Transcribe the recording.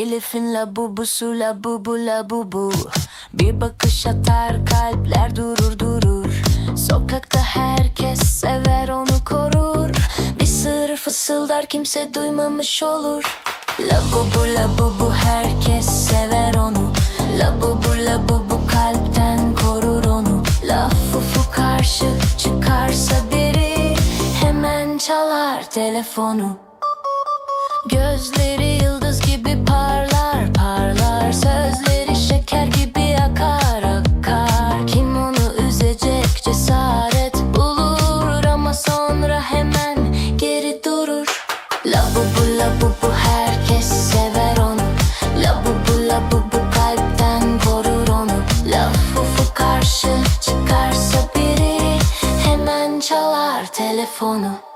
Elif'in la bubusu la bubu la bubu Bir bakış atar kalpler durur durur. Sokakta herkes sever onu korur. Bir sır fısıldar kimse duymamış olur. La bubu la bubu herkes sever onu. La bubu la bubu kalpten korur onu. Laf ufu karşı çıkarsa biri Hemen çalar telefonu. Gözleri hemen geri durur. La bubu la bubu herkes sever onu. La bubu la bubu kalpten korur onu. Laf ufu karşı çıkarsa biri Hemen çalar telefonu